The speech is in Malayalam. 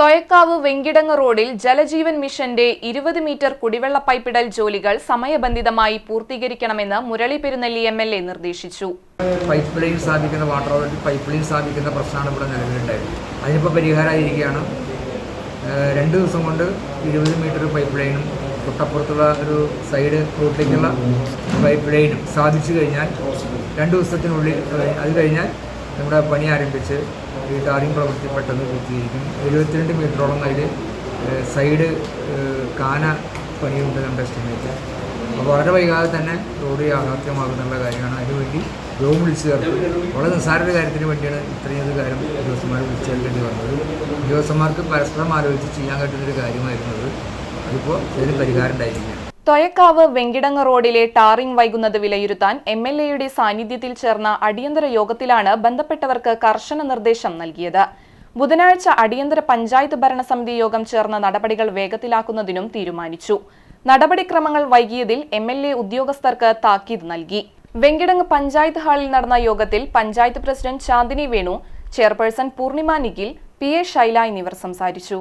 തൊയക്കാവ് വെങ്കിടങ്ങ് റോഡിൽ ജലജീവൻ മിഷന്റെ ഇരുപത് മീറ്റർ കുടിവെള്ള പൈപ്പിടൽ ജോലികൾ സമയബന്ധിതമായി പൂർത്തീകരിക്കണമെന്ന് Murali Perunelli M L A നിർദ്ദേശിച്ചു. പൈപ്പ് ലൈൻ സ്ഥാപിക്കുന്ന വാട്ടർ അതോറിറ്റി പൈപ്പ് ലൈൻ സ്ഥാപിക്കുന്ന പ്രശ്നമാണ് ഇവിടെ നിലവിലുണ്ടായത്. അതിനിപ്പോൾ പരിഹാരമായിരിക്കുകയാണ്. രണ്ട് ദിവസം കൊണ്ട് ഇരുപത് മീറ്റർ പൈപ്പ് ലൈനും തൊട്ടപ്പുറത്തുള്ള ഒരു സൈഡ് റൂട്ടിലേക്കുള്ള പൈപ്പ് ലൈനും സ്ഥാപിച്ചു കഴിഞ്ഞാൽ രണ്ട് ദിവസത്തിനുള്ളിൽ അത് കഴിഞ്ഞാൽ നമ്മുടെ പണി ആരംഭിച്ച് ഈ ടാറിംഗ് പ്രവൃത്തി പെട്ടെന്ന് പൂർത്തീകരിക്കും. എഴുപത്തിരണ്ട് മീറ്ററോളം അതിൽ സൈഡ് കാന പണിയുണ്ട് നമ്മുടെ എസ്റ്റിമേറ്റ് അപ്പോൾ വളരെ വൈകാതെ തന്നെ റോഡ് യാഥാർത്ഥ്യമാകുന്നുള്ള കാര്യമാണ്. അതിനുവേണ്ടി യോഗം വിളിച്ചു ചേർത്തു. വളരെ നിസ്സാര കാര്യത്തിന് വേണ്ടിയാണ് ഇത്രയും ഒരു കാര്യം ഉദ്യോഗസ്ഥന്മാർ വിളിച്ചു ചേർക്കേണ്ടി വന്നത്. ഉദ്യോഗസ്ഥന്മാർക്ക് പരസ്പരം ആലോചിച്ച് ചെയ്യാൻ പറ്റുന്നൊരു കാര്യമായിരുന്നത് അതിപ്പോൾ ഇതിന് പരിഹാരം ഉണ്ടായിരിക്കുകയാണ്. തൊയക്കാവ് വെങ്കിടങ്ങ് റോഡിലെ ടാറിംഗ് വൈകുന്നത് വിലയിരുത്താൻ എം എൽ എയുടെ സാന്നിധ്യത്തിൽ ചേർന്ന അടിയന്തര യോഗത്തിലാണ് ബന്ധപ്പെട്ടവർക്ക് കർശന നിർദ്ദേശം നൽകിയത്. ബുധനാഴ്ച അടിയന്തര പഞ്ചായത്ത് ഭരണസമിതി യോഗം ചേർന്ന നടപടികൾ വേഗത്തിലാക്കുന്നതിനും തീരുമാനിച്ചു. നടപടിക്രമങ്ങൾ വൈകിയതിൽ എം എൽ എ ഉദ്യോഗസ്ഥർക്ക് താക്കീത് നൽകി. വെങ്കിടങ്ങ് പഞ്ചായത്ത് ഹാളിൽ നടന്ന യോഗത്തിൽ panchayat president Chandini Venu chairperson Poornima Nikhil P A Shaila എന്നിവർ സംസാരിച്ചു.